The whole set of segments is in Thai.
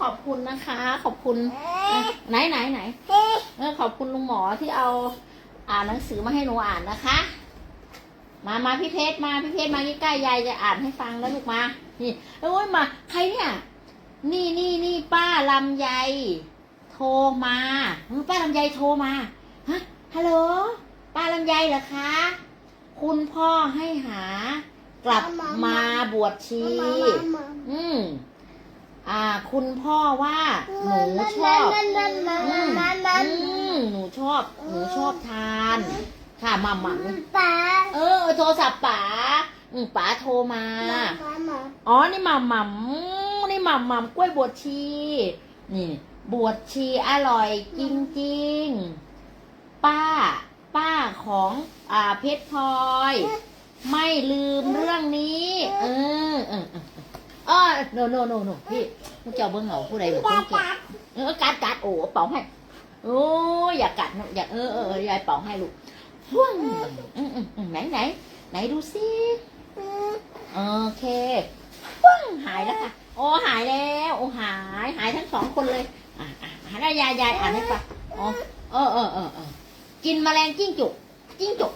ขอบคุณนะคะ ขอบคุณอะไหนไหนไหนเออขอบคุณลุงหมอที่เอาอ่านหนังสือมาให้หนูอ่านนะคะ มามาพี่เพชรมาพี่เพชรมาใกล้ๆยายจะอ่านให้ฟังแล้วลูกมานี่เอ้ยมาใครเนี่ย นี่นี่นี่ป้าลำไยโทรมาเออป้าลำไยโทรมาฮะฮัลโหลป้าลำไยเหรอคะคุณพ่อให้หากลับมาบวชชี อืม อ่า คุณพ่อว่า หนูชอบอืมอืมหนูชอบ หนูชอบทาน ค่ะมัมมัมป๋าเออ โทรศัพท์ป๋าอืมป๋าโทรมา อ๋อ นี่หม่ำหม่ำนี่หม่ำหม่ำกล้วยบวชชี นี่ บวชชีอร่อยจริงๆ ป้า ป้าของอ่าเพชรพลอย ไม่ลืมเรื่องนี้ เออเออ อออ๋อโนโนโนโนพี่มึงเจ้าเบิ้งเหงาผู้ใดบอกคนเก่งเออกัดกัดโอ้เป่าให้ โอ้ยอย่ากัดนะอย่าเออเออเออยายเป่าให้ลูกพ่วงอืมอืมอืมไหนไหนไหนดูสิโอเคพ่วงหายแล้วค่ะ โอ้หายแล้ว โอ้หาย หายทั้งสองคนเลย อะอะหาได้ยายยายอ่านให้ฟังอ๋อเออเออเออเออกินแมลงจิ้งจุกจิ้งจุก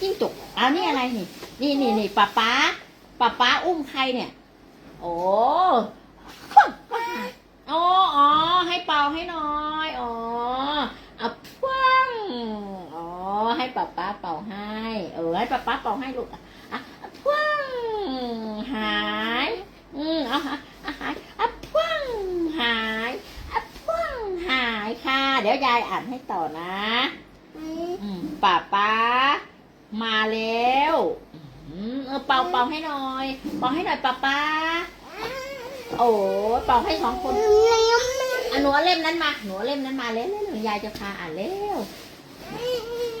จิ้งจุกอันนี้อะไรนี่ นี่นี่นี่ป้าป๊าป้าป๊าอุ้มใครเนี่ย โอ้โอ้อ๋อ ให้เป่าให้หน้อย อ๋อเอาพ่วงอ๋อ ให้ป้าป๊าเป่าให้ เออ ให้ป้าป๊าเป่าให้ลูก อะอะพ่วงหาย อืมเอาอะอะหายอะพ่วงหายอะพ่วงหายค่ะ เดี๋ยวยายอ่านให้ต่อนะ อืมป้าป๊ามาแล้ว อืมเออเป่าเป่าให้หน่อย เป่าให้หน่อยป้าป๊าโอ้เป่าให้สองคนอะหนูเอาเล่มนั้นมา หนูเอาเล่มนั้นมาแล้วแล้วหนูยายจะพาอ่านแล้ว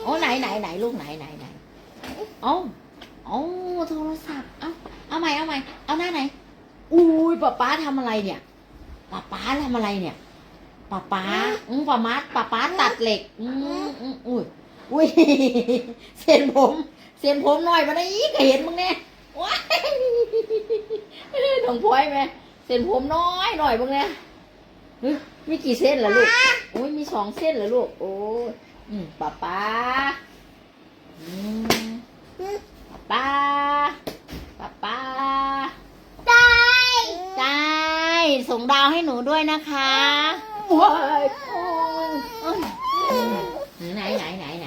โอ้ไหนไหนไหนลูกไหนไหนไหนเอ้าเอ้าโทรศัพท์ เอ้าเอาใหม่เอาใหม่เอาหน้าไหน อุ้ยป้าป๊าทำอะไรเนี่ยป้าป๊าทำอะไรเนี่ยป้าป๊าอืมป้ามาป้าป๊าตัดเหล็ก อืมอืมอุ้ยอุ้ยเส้นผม เส้นผมหน่อยมาได้อีกก็เห็นมึงแน่ว้ายน้องพลอยไหมเส้นผมน้อยหน่อยมึงแน่เฮ้ยมีกี่เส้นล่ะลูก โอ้ยมีสองเส้นเหรอลูก โอ้ยอืมป้าป๊าอืมป้าป้าป้าป้าได้ส่งดาวให้หนูด้วยนะคะว้ายโอ้ยโอ้ยไหนไหนไหนไหน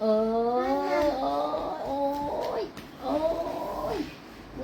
เออโอ้ยโอ้ยมี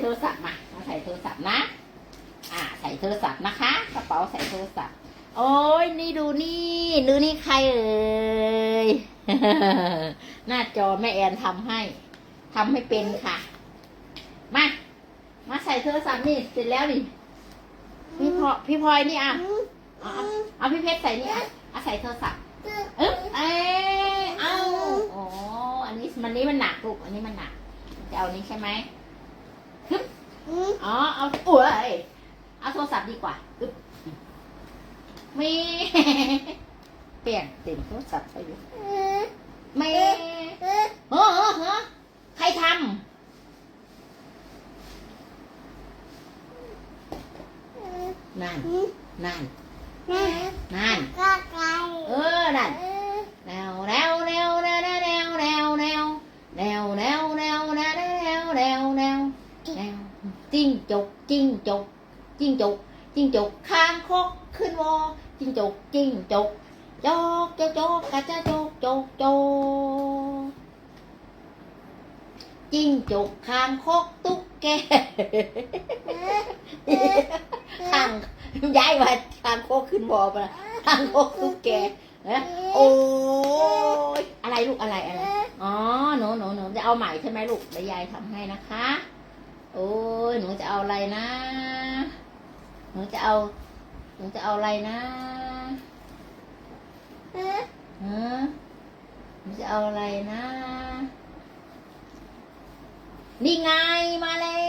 โทรศัพท์มามาใส่โทรศัพท์นะ อ่า ใส่โทรศัพท์นะคะ กระเป๋าใส่โทรศัพท์ โอ้ยนี่ดูนี่ดูนี่ใครเอ่ยหน้าจอแม่แอนทำให้ทำให้เป็นค่ะ มา มาใส่โทรศัพท์นี่เสร็จแล้วนี่พี่พลอพี่พลอยนี่อะเอาเอาพี่เพชรใส่นี่อะเอาใส่โทรศัพท์เอ๊ะเอ้ยเอาอ๋ออันนี้มันนี้มันหนักลูกอันนี้มันหนักจะเอานี้ใช่ไหม อ๋อเอาอุ้ยเอาโทรศัพท์ดีกว่าอึ๊บมีเปลี่ยนเต็มโทรศัพท์ไปอยู่ไม่เฮ้อเฮ้อเฮ้อใครทำนั่นนั่นนั่นเออนั่นแนวแนว จิ้งจกจิ้งจกจิ้งจกจิ้งจกข้างคกขึ้นวอจิ้งจกจิ้งจกจกจกจกกะจะจกจกจกจิ้งจกข้างคกตุ๊กแกข้างย้ายมาข้างโคกขึ้นบอไปละข้างโคกตุ๊กแกนะโอ้ยอะไรลูกอะไรอะไรอ๋อหนูหนูหนูจะเอาใหม่ใช่ไหมลูกเดี๋ยวยายทำให้นะคะ โอ้ยหนูจะเอาอะไรนะ หนูจะเอา หนูจะเอาอะไรนะเอ๊ะฮะหนูจะเอาอะไรนะ นี่ไงมาแล้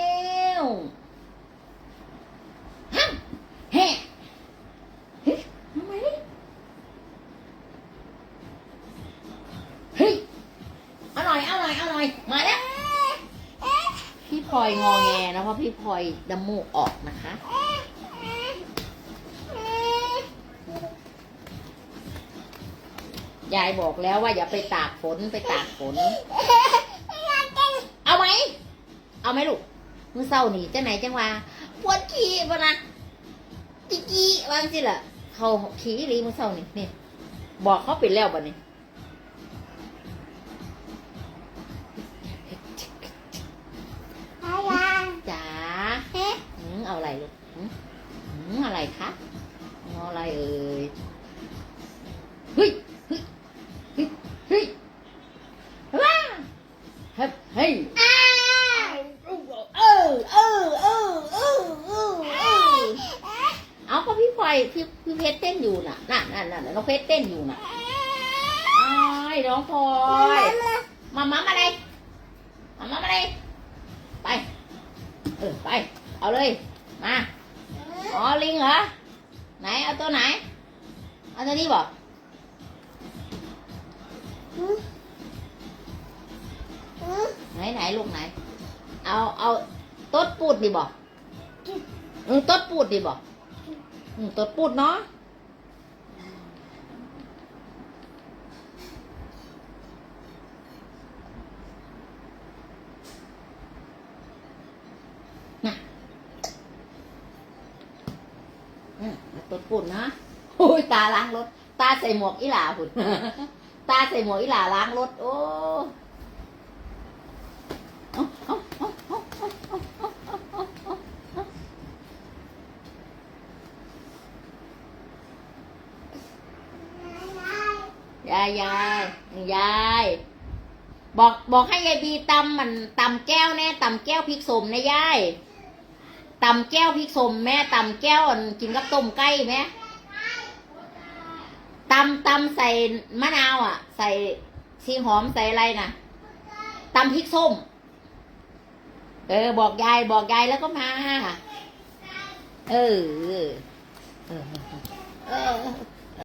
วฮัมแฮ่เฮ้ยทำไมดิเฮ้ยอร่อยอร่อยอร่อยมาแล้ว พี่พ ลอยงอแงนะเพราะพี่พลอยดมูกออกนะคะ ยายบอกแล้วว่าอย่าไปตากฝนไปตากฝน เอาไหม เอาไหมลูกมือเศร้าหนีจังไหนจังว่าปวดขี้ปะนะจีจีวางสิล่ะเขาขี้รีมือเศร้านี่นี่บอกเขาป็นแล้วบ่เนี่จ๋ อะไรลูกอะไรคะเออะไรเอ่ยเฮ้ยเฮ้ยเฮ้ยเฮ้ยว้าเฮ้ยเฮ้ยเออเออเออเออเออเออเอาก็พี่พลอยพี่พี่เพชรเต้นอยู่น่ะน่ะน่ะน่ะน้องเพชรเต้นอยู่น่ะไอ้น้องพลอยมามาอะไรมามาอะไรไปเออไปเอาเลย มาอ๋อลิงเหรอไหนเอาตัวไหนเอาตัวนี้บอกไหนไหนลูกไหน เอาเอาต้นปูดดีบอกอืมต้นปูดดีบอกอืมต้นปูดเนาะ รถปุ่นนะโอ้ยตาล้างรถ ตาใส่หมวกอีหลาหุ่นตาใส่หมวกอีหลาล้างรถ โอ้ยายยายยายบอกบอกให้ยายบีตำมันตำแก้วแน่ตำแก้วพริกสมนะยาย ตำแก้วพริกสมแม่ตำแก้วกินกับต้มไก่แม่ตำตำใส่มะนาวอะ ใส่ชีหอมใส่อะไรนะตำพริกส้ม เออ บอกยายบอกยายแล้วก็มาเออ เออ เออ